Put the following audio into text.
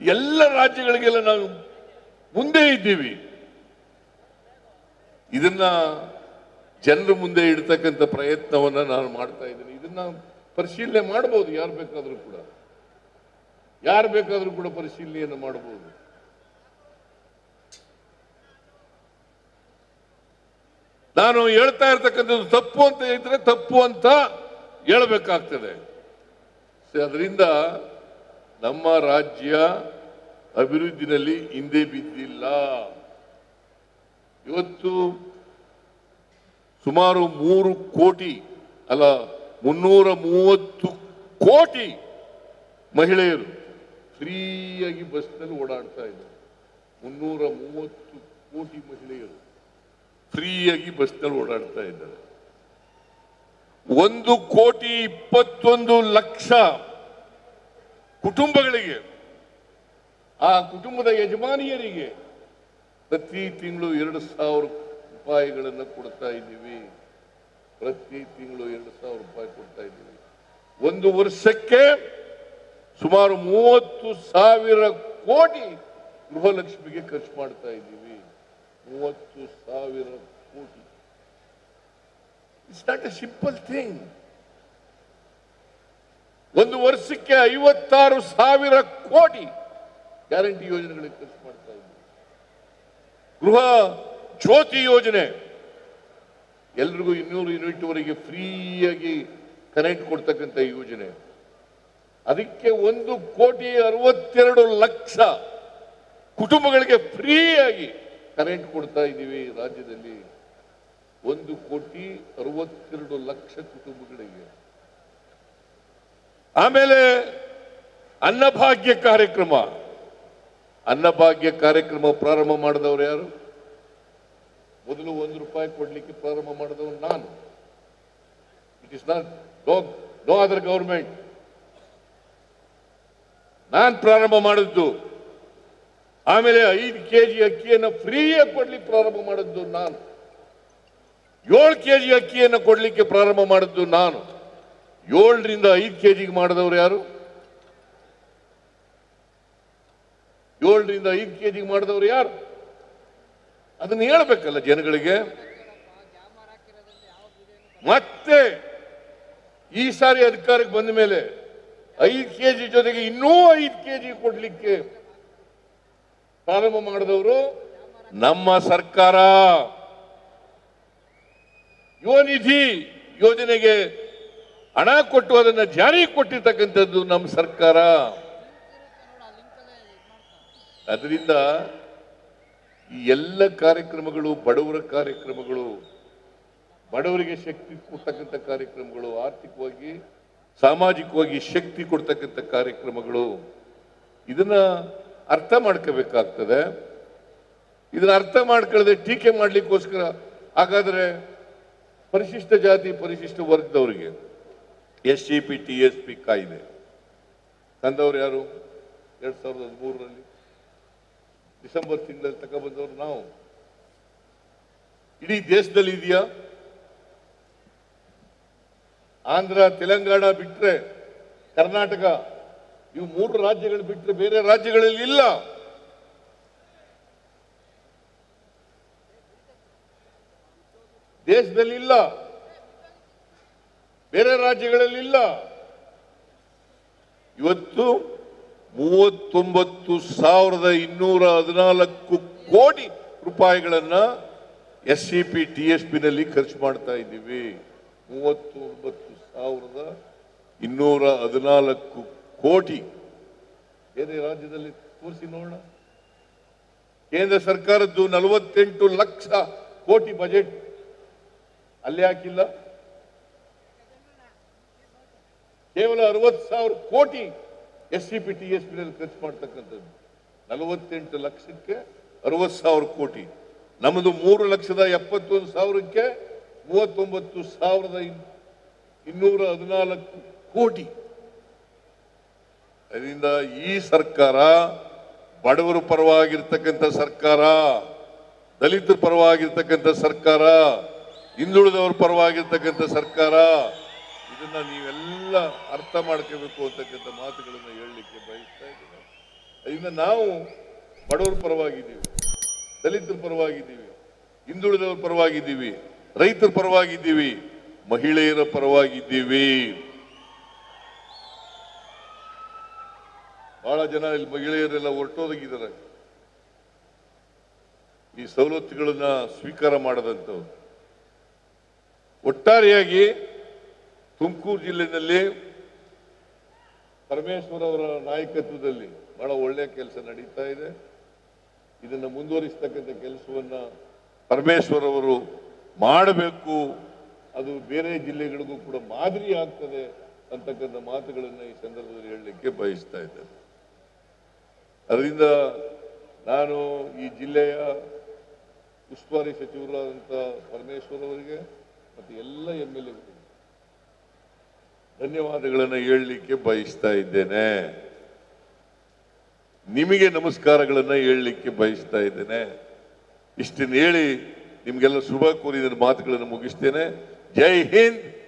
ಎಲ್ಲ ರಾಜ್ಯಗಳಿಗೆಲ್ಲ ನಾವು ಮುಂದೆ ಇದ್ದೀವಿ. ಇದನ್ನ ಜನರ ಮುಂದೆ ಇಡ್ತಕ್ಕಂಥ ಪ್ರಯತ್ನವನ್ನ ನಾನು ಮಾಡ್ತಾ ಇದ್ದೀನಿ. ಇದನ್ನ ಪರಿಶೀಲನೆ ಮಾಡಬಹುದು ಯಾರು ಬೇಕಾದ್ರೂ ಕೂಡ. ಯಾರು ಬೇಕಾದರೂ ಕೂಡ ಪರಿಶೀಲನೆಯನ್ನು ಮಾಡಬಹುದು ನಾನು ಹೇಳ್ತಾ ಇರ್ತಕ್ಕಂಥದ್ದು ತಪ್ಪು ಅಂತ ಇದ್ರೆ ತಪ್ಪು ಅಂತ ಹೇಳ್ಬೇಕಾಗ್ತದೆ. ಅದರಿಂದ ನಮ್ಮ ರಾಜ್ಯ ಅಭಿವೃದ್ಧಿನಲ್ಲಿ ಹಿಂದೆ ಬಿದ್ದಿಲ್ಲ. ಇವತ್ತು ಸುಮಾರು ಮೂರು ಕೋಟಿ ಅಲ್ಲ, ಮುನ್ನೂರ ಮೂವತ್ತು ಕೋಟಿ ಮಹಿಳೆಯರು ಫ್ರೀಯಾಗಿ ಬಸ್ನಲ್ಲಿ ಓಡಾಡ್ತಾ ಇದ್ದಾರೆ. ಮುನ್ನೂರ ಮೂವತ್ತು ಕೋಟಿ ಮಹಿಳೆಯರು ಫ್ರೀಯಾಗಿ ಬಸ್ನಲ್ಲಿ ಓಡಾಡ್ತಾ ಇದ್ದಾರೆ. ಒಂದು ಕೋಟಿ ಇಪ್ಪತ್ತೊಂದು ಲಕ್ಷ ಕುಟುಂಬಗಳಿಗೆ, ಆ ಕುಟುಂಬದ ಯಜಮಾನಿಯರಿಗೆ ಪ್ರತಿ ತಿಂಗಳು ಎರಡು ಸಾವಿರ ರೂಪಾಯಿಗಳನ್ನು ಕೊಡ್ತಾ ಇದ್ದೀವಿ. ಪ್ರತಿ ತಿಂಗಳು ಎರಡು ಸಾವಿರ ರೂಪಾಯಿ ಕೊಡ್ತಾ ಇದ್ದೀವಿ. ಒಂದು ವರ್ಷಕ್ಕೆ ಸುಮಾರು ಮೂವತ್ತು ಸಾವಿರ ಕೋಟಿ ಗೃಹಲಕ್ಷ್ಮಿಗೆ ಖರ್ಚು ಮಾಡ್ತಾ ಇದ್ದೀವಿ. ಮೂವತ್ತು ಸಾವಿರ ಕೋಟಿ. It's not a simple thing ಒಂದು ವರ್ಷಕ್ಕೆ ಐವತ್ತಾರು ಸಾವಿರ ಕೋಟಿ ಗ್ಯಾರಂಟಿ ಯೋಜನೆಗಳಿಗೆ ಖರ್ಚು ಮಾಡ್ತಾ ಇದ್ದೀವಿ ಗೃಹ ಜ್ಯೋತಿ ಯೋಜನೆ. ಎಲ್ರಿಗೂ ಇನ್ನೂರು ಯೂನಿಟ್ ವರೆಗೆ ಫ್ರೀಯಾಗಿ ಕರೆಂಟ್ ಕೊಡ್ತಕ್ಕಂಥ ಯೋಜನೆ. ಅದಕ್ಕೆ ಒಂದು ಕೋಟಿ ಅರವತ್ತೆರಡು ಲಕ್ಷ ಕುಟುಂಬಗಳಿಗೆ ಫ್ರೀಯಾಗಿ ಕರೆಂಟ್ ಕೊಡ್ತಾ ಇದ್ದೀವಿ ರಾಜ್ಯದಲ್ಲಿ. ಒಂದು ಕೋಟಿ ಅರವತ್ತೆರಡು ಲಕ್ಷ ಕುಟುಂಬಗಳಿಗೆ. ಆಮೇಲೆ ಅನ್ನಭಾಗ್ಯ ಕಾರ್ಯಕ್ರಮ. ಅನ್ನಭಾಗ್ಯ ಕಾರ್ಯಕ್ರಮ ಪ್ರಾರಂಭ ಮಾಡಿದವರು ಯಾರು? ಮೊದಲು ಒಂದು ರೂಪಾಯಿ ಕೊಡಲಿಕ್ಕೆ ಪ್ರಾರಂಭ ಮಾಡಿದವರು ನಾನು. It is not no other government ನಾನು ಪ್ರಾರಂಭ ಮಾಡಿದ್ದು. ಆಮೇಲೆ ಐದು ಕೆಜಿ ಅಕ್ಕಿಯನ್ನು ಫ್ರೀಯಾಗಿ ಕೊಡ್ಲಿಕ್ಕೆ ಪ್ರಾರಂಭ ಮಾಡಿದ್ದು ನಾನು. ಏಳು ಕೆ ಜಿ ಅಕ್ಕಿಯನ್ನು ಕೊಡಲಿಕ್ಕೆ ಪ್ರಾರಂಭ ಮಾಡಿದ್ದು ನಾನು. ಏಳರಿಂದ ಐದು ಕೆಜಿಗೆ ಮಾಡಿದವರು ಯಾರು? ಏಳರಿಂದ ಐದು ಕೆಜಿಗೆ ಮಾಡಿದವರು ಯಾರು? ಅದನ್ನ ಹೇಳ್ಬೇಕಲ್ಲ ಜನಗಳಿಗೆ. ಮತ್ತೆ ಈ ಸಾರಿ ಅಧಿಕಾರಕ್ಕೆ ಬಂದ ಮೇಲೆ ಐದು ಕೆಜಿ ಜೊತೆಗೆ ಇನ್ನೂ ಐದು ಕೆಜಿ ಕೊಡ್ಲಿಕ್ಕೆ ಪ್ರಾರಂಭ ಮಾಡಿದವರು ನಮ್ಮ ಸರ್ಕಾರ. ಯುವ ನಿಧಿ ಯೋಜನೆಗೆ ಹಣ ಕೊಟ್ಟು ಅದನ್ನು ಜಾರಿಗೆ ಕೊಟ್ಟಿರ್ತಕ್ಕಂಥದ್ದು ನಮ್ಮ ಸರ್ಕಾರ. ಅದರಿಂದ ಈ ಎಲ್ಲ ಕಾರ್ಯಕ್ರಮಗಳು, ಬಡವರ ಕಾರ್ಯಕ್ರಮಗಳು, ಬಡವರಿಗೆ ಶಕ್ತಿ ಕೊಡ್ತಕ್ಕಂಥ ಕಾರ್ಯಕ್ರಮಗಳು, ಆರ್ಥಿಕವಾಗಿ, ಸಾಮಾಜಿಕವಾಗಿ ಶಕ್ತಿ ಕೊಡ್ತಕ್ಕಂಥ ಕಾರ್ಯಕ್ರಮಗಳು, ಇದನ್ನ ಅರ್ಥ ಮಾಡ್ಕೋಬೇಕಾಗ್ತದೆ. ಇದನ್ನ ಅರ್ಥ ಮಾಡ್ಕೊಳ್ಳದೆ ಟೀಕೆ ಮಾಡ್ಲಿಕ್ಕೋಸ್ಕರ, ಹಾಗಾದ್ರೆ ಪರಿಶಿಷ್ಟ ಜಾತಿ, ಪರಿಶಿಷ್ಟ ವರ್ಗದವರಿಗೆ S C P T S P ಕಾಯ್ದೆ. ತಂದವರು ಯಾರು? ಎರಡು ಸಾವಿರದ ಹದಿಮೂರರಲ್ಲಿ. ಡಿಸೆಂಬರ್ ತಿಂಗಳಲ್ಲಿ ತಗೊಬಂದವರು ನಾವು. ಇಡೀ ದೇಶದಲ್ಲಿ ಇದೆಯಾ? ಆಂಧ್ರ, ತೆಲಂಗಾಣ ಬಿಟ್ಟರೆ ಕರ್ನಾಟಕ, ಇವು ಮೂರು ರಾಜ್ಯಗಳು ಬಿಟ್ಟರೆ ಬೇರೆ ರಾಜ್ಯಗಳಲ್ಲಿ ಇಲ್ಲ. ದೇಶದಲ್ಲಿ ಇಲ್ಲ. ಬೇರೆ ರಾಜ್ಯಗಳಲ್ಲಿ ಇಲ್ಲ. ಇವತ್ತು ಮೂವತ್ತೊಂಬತ್ತು ಸಾವಿರದ ಇನ್ನೂರ ಹದಿನಾಲ್ಕು ಕೋಟಿ ರೂಪಾಯಿಗಳನ್ನ S C P, T S P ನಲ್ಲಿ ಖರ್ಚು ಮಾಡ್ತಾ ಇದ್ದೀವಿ. ಮೂವತ್ತೊಂಬತ್ತು ಸಾವಿರದ ಇನ್ನೂರ ಹದಿನಾಲ್ಕು ಕೋಟಿ. ಬೇರೆ ರಾಜ್ಯದಲ್ಲಿ ತೋರಿಸಿ ನೋಡೋಣ. ಕೇಂದ್ರ ಸರ್ಕಾರದ್ದು ನಲವತ್ತೆಂಟು ಲಕ್ಷ ಕೋಟಿ ಬಜೆಟ್. ಅಲ್ಲಿ ಹಾಕಿಲ್ಲ. ಕೇವಲ ಅರವತ್ತು ಸಾವಿರ ಕೋಟಿ S C P T S P ಖರ್ಚು ಮಾಡ್ತಕ್ಕಂಥದ್ದು. ನಲವತ್ತೆಂಟು ಲಕ್ಷಕ್ಕೆ ಅರವತ್ತು ಸಾವಿರ ಕೋಟಿ. ನಮ್ಮದು ಮೂರು ಲಕ್ಷದ ಎಪ್ಪತ್ತೊಂದು ಸಾವಿರಕ್ಕೆ ಮೂವತ್ತೊಂಬತ್ತು ಸಾವಿರದ ಇನ್- ಇನ್ನೂರ ಹದಿನಾಲ್ಕು ಕೋಟಿ. ಅದರಿಂದ ಈ ಸರ್ಕಾರ, ಬಡವರ ಪರವಾಗಿರ್ತಕ್ಕಂಥ ಸರ್ಕಾರ, ದಲಿತರ ಪರವಾಗಿರ್ತಕ್ಕಂಥ ಸರ್ಕಾರ, ಹಿಂದುಳಿದವರ ಪರವಾಗಿರ್ತಕ್ಕಂಥ ಸರ್ಕಾರ ಇದನ್ನ ನೀವೆಲ್ಲ ಅರ್ಥ ಮಾಡ್ಕೋಬೇಕು ಅಂತಕ್ಕಂಥ ಮಾತುಗಳನ್ನು ಹೇಳಲಿಕ್ಕೆ ಬಯಸ್ತಾ ಇದ್ದೀನಿ. ಅದರಿಂದ ನಾವು ಬಡವರ ಪರವಾಗಿದ್ದೀವಿ, ದಲಿತರ ಪರವಾಗಿದ್ದೀವಿ, ಹಿಂದುಳಿದವ್ರ ಪರವಾಗಿದ್ದೀವಿ, ರೈತರ ಪರವಾಗಿದ್ದೀವಿ, ಮಹಿಳೆಯರ ಪರವಾಗಿದ್ದೀವಿ. ಬಹಳ ಜನ ಇಲ್ಲಿ ಮಹಿಳೆಯರೆಲ್ಲ ಹೊರಟೋದಾಗಿದ್ದಾರೆ ಈ ಸವಲತ್ತುಗಳನ್ನ ಸ್ವೀಕಾರ ಮಾಡದಂಥವ್ರು ಒಟ್ಟಾರೆಯಾಗಿ ತುಮಕೂರು ಜಿಲ್ಲೆಯಲ್ಲಿ ಪರಮೇಶ್ವರ್ ಅವರ ನಾಯಕತ್ವದಲ್ಲಿ ಬಹಳ ಒಳ್ಳೆಯ ಕೆಲಸ ನಡೀತಾ ಇದೆ. ಇದನ್ನು ಮುಂದುವರಿಸ್ತಕ್ಕಂಥ ಕೆಲಸವನ್ನ ಪರಮೇಶ್ವರ್ ಅವರು ಮಾಡಬೇಕು. ಅದು ಬೇರೆ ಜಿಲ್ಲೆಗಳಿಗೂ ಕೂಡ ಮಾದರಿ ಆಗ್ತದೆ ಅಂತಕ್ಕಂಥ ಮಾತುಗಳನ್ನು ಈ ಸಂದರ್ಭದಲ್ಲಿ ಹೇಳಲಿಕ್ಕೆ ಬಯಸ್ತಾ ಇದ್ದೇನೆ. ಅದರಿಂದ ನಾನು ಈ ಜಿಲ್ಲೆಯ ಉಸ್ತುವಾರಿ ಸಚಿವರಾದಂಥ ಪರಮೇಶ್ವರ್ ಅವರಿಗೆ ಮತ್ತು ಎಲ್ಲ ಎಂ ಎಲ್ ಎಗಳಿಗೆ ಧನ್ಯವಾದಗಳನ್ನು ಹೇಳಲಿಕ್ಕೆ ಬಯಸ್ತಾ ಇದ್ದೇನೆ. ನಿಮಗೆ ನಮಸ್ಕಾರಗಳನ್ನು ಹೇಳಲಿಕ್ಕೆ ಬಯಸ್ತಾ ಇದ್ದೇನೆ. ಇಷ್ಟನ್ನು ಹೇಳಿ ನಿಮಗೆಲ್ಲ ಶುಭ ಕೋರಿದ ಮಾತುಗಳನ್ನು ಮುಗಿಸ್ತೇನೆ. ಜೈ ಹಿಂದ್!